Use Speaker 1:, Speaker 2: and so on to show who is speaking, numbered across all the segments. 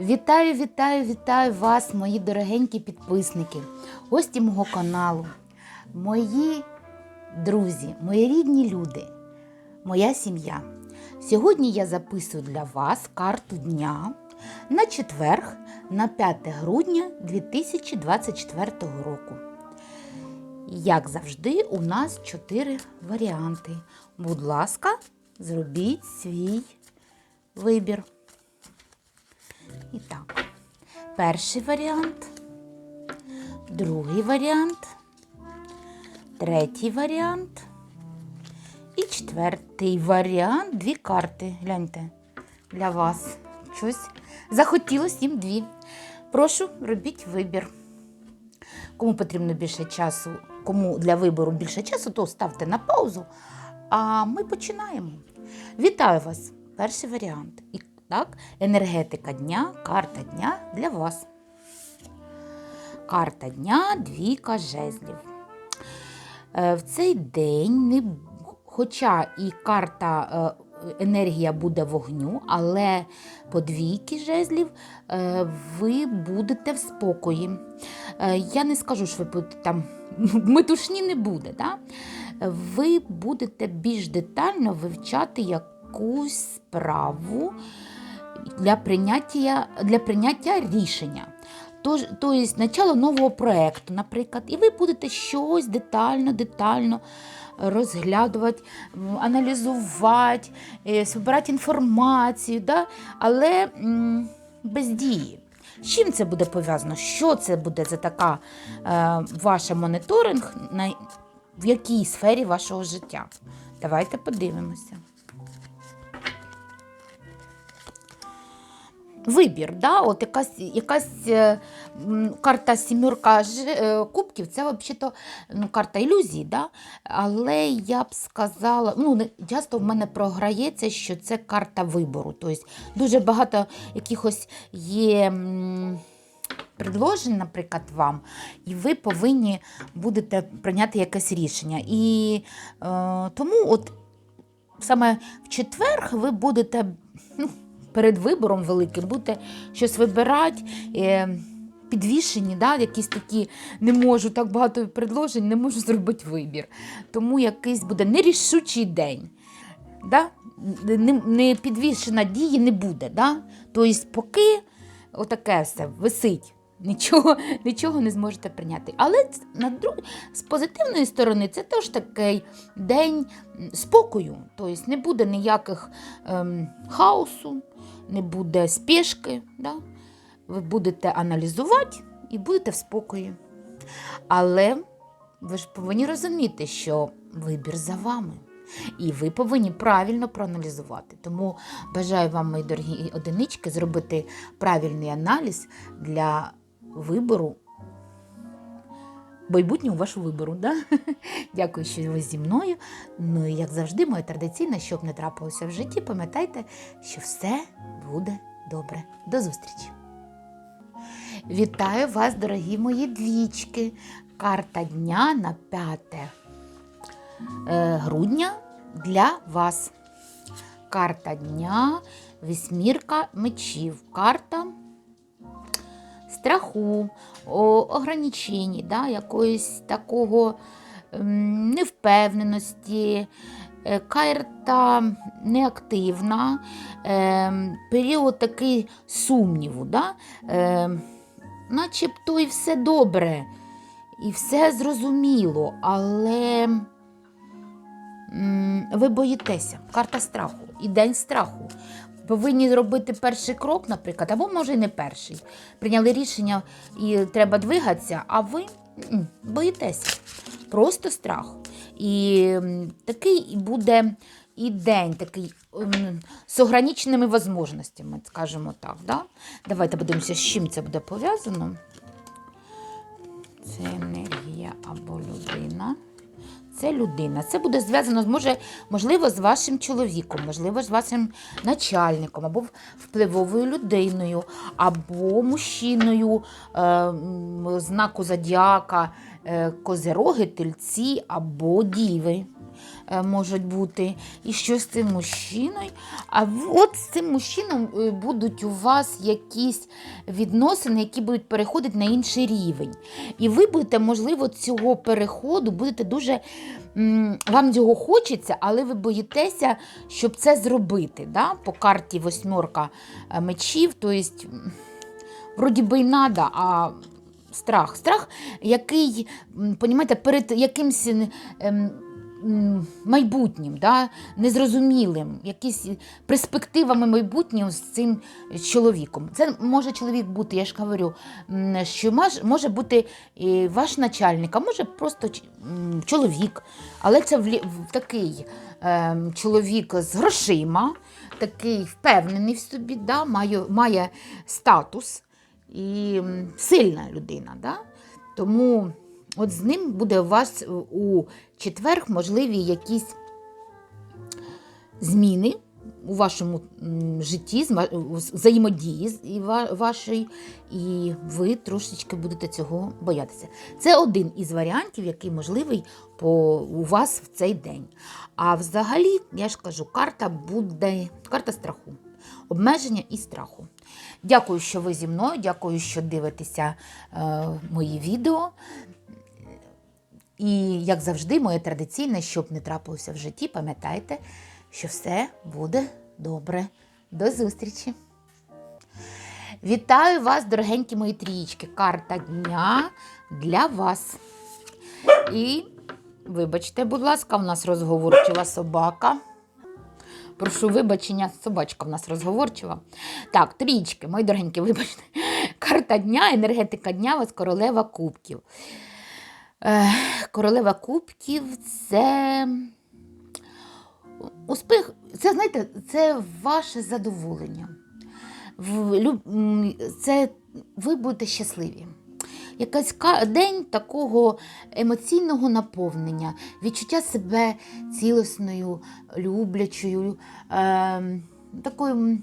Speaker 1: Вітаю, вітаю, вітаю вас, мої дорогенькі підписники, гості мого каналу, мої друзі, мої рідні люди, моя сім'я. Сьогодні я записую для вас карту дня на четверг, на 5 грудня 2024 року. Як завжди, у нас чотири варіанти. Будь ласка, зробіть свій вибір. І так, перший варіант, другий варіант, третій варіант і четвертий варіант. Дві карти. Гляньте, для вас. Щось захотілося їм дві. Прошу, робіть вибір. Кому потрібно більше часу, кому для вибору більше часу, то ставте на паузу. А ми починаємо. Вітаю вас! Перший варіант. І так, енергетика дня, карта дня для вас. Карта дня двійка жезлів. Е, В цей день, хоча і карта е, енергія буде вогню, але по двійки жезлів е, ви будете в спокої. Я не скажу, що ви будете там метушні не буде. Да? Ви будете більш детально вивчати якусь справу для прийняття, для прийняття рішення. Тож, тобто, начало нового проєкту, наприклад, і ви будете щось детально, детально розглядувати, аналізувати, е, збирати інформацію, да? але м, без дії. З чим це буде пов'язано? Що це буде за така е, ваша моніторинг, на, в якій сфері вашого життя? Давайте подивимося. Вибір, да? От якась, якась е, карта сімерка е, кубків, це взагалі ну, карта ілюзій, да? але я б сказала, ну, часто в мене програється, що це карта вибору. Тобто дуже багато якихось є предложень, наприклад, вам, і ви повинні будете прийняти якесь рішення. І е, тому от саме в четвер ви будете ну, перед вибором великим, будете щось вибирати. Е, Підвішені, да, якісь такі не можу, так багато предложень, не можу зробити вибір. Тому якийсь буде нерішучий день. Да? Не, не підвішена дії не буде. Да? Тобто, поки отаке все висить, нічого, нічого не зможете прийняти. Але на друг... з позитивної сторони це теж такий день спокою. Тобто не буде ніяких ем, хаосу, не буде спешки. Да? Ви будете аналізувати і будете в спокої. Але ви ж повинні розуміти, що вибір за вами. І ви повинні правильно проаналізувати. Тому бажаю вам, мої дорогі одинички, зробити правильний аналіз для вибору, майбутнього вашого вибору. Да? Дякую, що ви зі мною. Ну і як завжди, моя традиційна, щоб не трапилося в житті, пам'ятайте, що все буде добре. До зустрічі! Вітаю вас, дорогі мої двічки. Карта дня на 5 е, грудня для вас. Карта дня, вісьмірка мечів. Карта страху, о, ограничень, да, якоїсь такого ем, невпевненості. Е, Карта неактивна, ем, період такий сумніву. Да? Ем, начебто і все добре, і все зрозуміло, але ви боїтеся. Карта страху і день страху. Повинні зробити перший крок, наприклад, або може і не перший. Прийняли рішення і треба двигатися, а ви боїтеся. Просто страх. І такий буде і день такий з ограниченими можливостями, скажімо так. Да? Давайте подивимося, з чим це буде пов'язано. Це енергія або людина. Це людина. Це буде зв'язано, може, можливо, з вашим чоловіком, можливо, з вашим начальником, або впливовою людиною, або мужчиною е, знаку зодіака, козероги, тельці або діви е, можуть бути. І що з цим мужчиною? А от з цим мужчином е, будуть у вас якісь відносини, які будуть переходити на інший рівень. І ви будете, можливо, цього переходу будете дуже. Вам цього хочеться, але ви боїтеся, щоб це зробити. Да? По карті восьмерка е, мечів, тобто, вроді би й надо, а страх. Страх, який, понімаєте, перед якимсь ем, майбутнім, да? незрозумілим, якісь перспективами майбутнього з цим чоловіком. Це може чоловік бути, я ж говорю, що може бути ваш начальник, а може просто чоловік. Але це в такий ем, чоловік з грошима, такий впевнений в собі, да? має, має статус і сильна людина. Да? Тому от з ним буде у вас у четвер можливі якісь зміни у вашому житті, взаємодії вашої, і ви трошечки будете цього боятися. Це один із варіантів, який можливий по, у вас в цей день. А взагалі, я ж кажу, карта буде карта страху, обмеження і страху. Дякую, що ви зі мною. Дякую, що дивитеся е, мої відео. І, як завжди, моє традиційне, щоб не трапилося в житті, пам'ятайте, що все буде добре. До зустрічі! Вітаю вас, дорогенькі мої трієчки. Карта дня для вас. І, вибачте, будь ласка, у нас розговорчива собака. Прошу вибачення, собачка в нас розговорчива. Так, трічки, мої дорогенькі, вибачте. Карта дня, енергетика дня, у вас королева кубків. Е, королева кубків це успіх, це, знаєте, це ваше задоволення. Це ви будете щасливі. Якийсь день такого емоційного наповнення, відчуття себе цілісною, люблячою, е, такою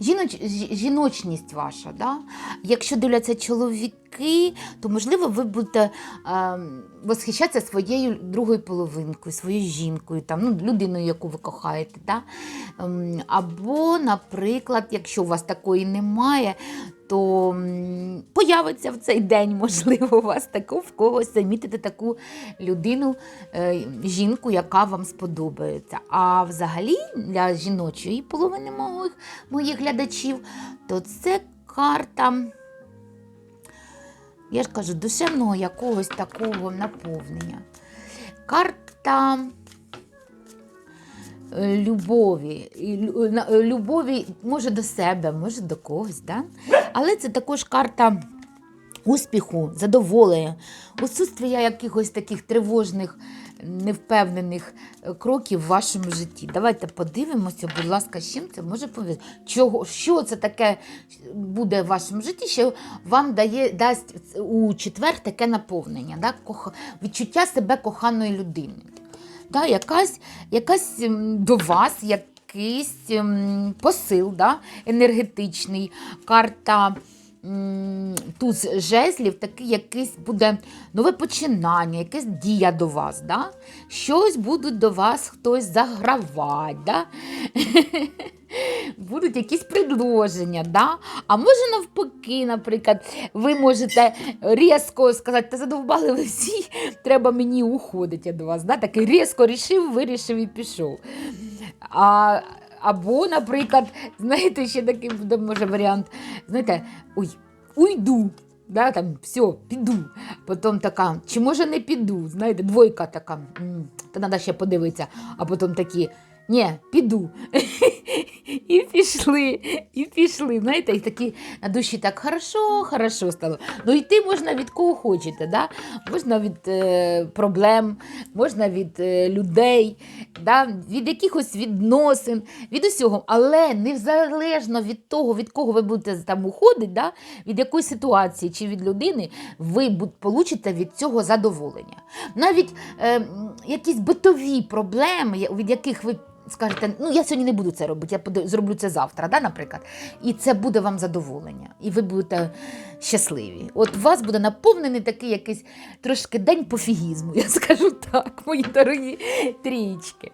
Speaker 1: жіноч, жіночність ваша. Да? Якщо дивляться чоловіки, то можливо ви будете е, восхищатися своєю другою половинкою, своєю жінкою, там, ну, людиною, яку ви кохаєте. Да? Ем, Або, наприклад, якщо у вас такої немає, то появиться в цей день, можливо, у вас таку в когось замітите таку людину, е, жінку, яка вам сподобається. А взагалі для жіночої половини моїх, моїх глядачів, то це карта, я ж кажу, душевного якогось такого наповнення. Карта е, любові. Е, Любові може до себе, може до когось. Да? Але це також карта успіху, задоволення, відсутствия якихось таких тривожних, невпевнених е, кроків в вашому житті. Давайте подивимося, будь ласка, з чим це може пов'язати. Чого, що це таке буде в вашому житті, що вам дає, дасть у четвер таке наповнення, да? Кох... відчуття себе коханої людини. Да? Якась, якась до вас якийсь ем, посил да? енергетичний, карта туз жезлів, такий якийсь буде нове починання, якась дія до вас. Да? Щось буде до вас хтось загравати. Да? Будуть якісь предложення, да? а може навпаки, наприклад, ви можете різко сказати, та задовбали ви всі, треба мені уходити від вас. Да? Такий різко рішив, вирішив і пішов. А, або, наприклад, знаєте, ще такий буде може варіант, знаєте, ой, уйду. Да, там, все, піду. Потім така, чи може не піду? Знаєте, двойка така, «М, та треба ще подивитися, а потім такі, ні, піду. І пішли, і пішли. Знаєте, і такі на душі так хорошо, хорошо стало. Ну йти можна від кого хочете, да? можна від е, проблем, можна від е, людей, да? від якихось відносин, від усього. Але незалежно від того, від кого ви будете там уходити, да? від якої ситуації чи від людини, ви получите від цього задоволення. Навіть е, якісь битові проблеми, від яких ви скажете, ну я сьогодні не буду це робити, я зроблю це завтра, да, наприклад. І це буде вам задоволення, і ви будете щасливі. От у вас буде наповнений такий якийсь трошки день пофігізму, я скажу так, мої дорогі трієчки.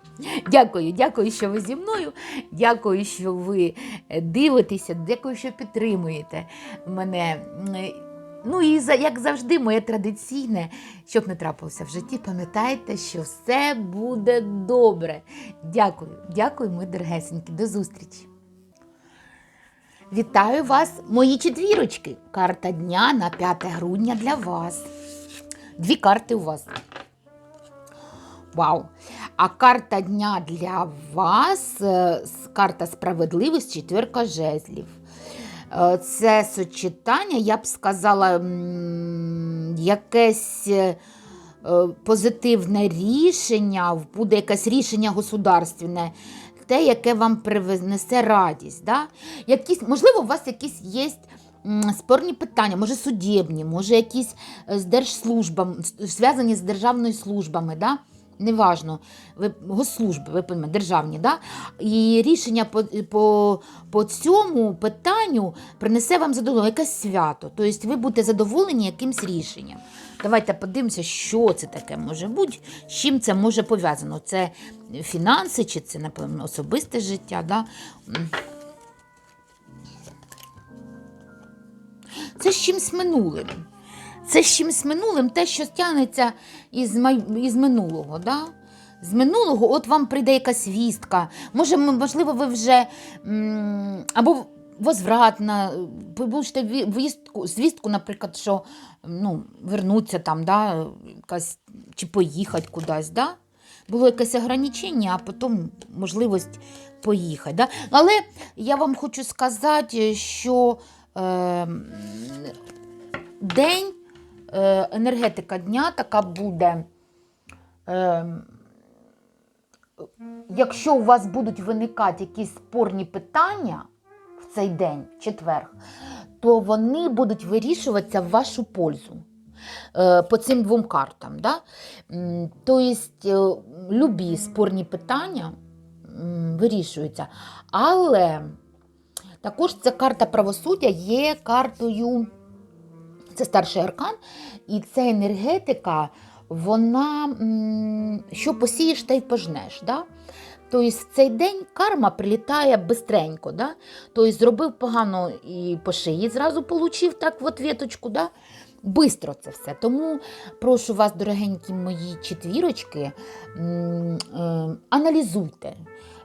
Speaker 1: Дякую, дякую, що ви зі мною. Дякую, що ви е, дивитеся, дякую, що підтримуєте мене. Ну і як завжди, моє традиційне, щоб не трапилося в житті, пам'ятайте, що все буде добре. Дякую, дякую, мої дорогесенькі. До зустрічі. Вітаю вас, мої четвірочки. Карта дня на 5 грудня для вас. Дві карти у вас. Вау! А карта дня для вас е, карта справедливості, четвірка жезлів. Е, Це сочетання, я б сказала, якесь е, позитивне рішення, буде якесь рішення государственне, те, яке вам принесе радість. Да? Якісь, можливо, у вас якісь є спорні питання, може судебні, може якісь е, з держслужбами, зв'язані з державною службами. Да? Неважно, ви госслужби, ви розумієте, державні, да? і рішення по, по, по цьому питанню принесе вам задоволення, якесь свято. Тобто ви будете задоволені якимсь рішенням. Давайте подивимося, що це таке може бути, з чим це може пов'язано. Це фінанси чи це, напевно, особисте життя. Да? Це з чимсь минулим. Це з чимсь минулим, те, що стягнеться із, май... із минулого. Да? З минулого от вам прийде якась вістка. Може, можливо, ви вже м, або возвратна, получите вістку, звістку, наприклад, що ну, вернуться там, да, якась, чи поїхати кудись. Да? Було якесь ограничення, а потім можливість поїхати. Да? Але я вам хочу сказати, що е, день, енергетика дня така буде. Е, якщо у вас будуть виникати якісь спорні питання в цей день, в четвер, то вони будуть вирішуватися в вашу пользу. е, По цим двом картам. Да? Тобто, е, любі спорні питання вирішуються. Але також ця карта правосуддя є картою, це старший аркан, і ця енергетика, вона що посієш, та й пожнеш. Да? Тобто цей день карма прилітає бистренько. Да? Тобто зробив погано і по шиї зразу получив так в ответочку. Да? Бистро це все. Тому прошу вас, дорогенькі мої четвірочки, е, аналізуйте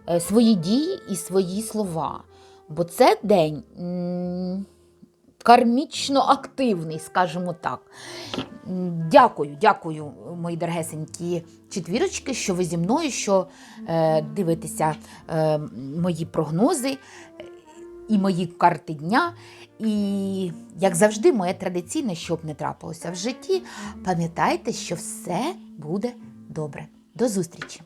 Speaker 1: е, свої дії і свої слова. Бо це день кармічно активний, скажімо так. Дякую, дякую, мої дорогесенькі четвірочки, що ви зі мною, що е, дивитеся е, мої прогнози і мої карти дня. І, як завжди, моє традиційне, щоб не трапилося в житті, пам'ятайте, що все буде добре. До зустрічі!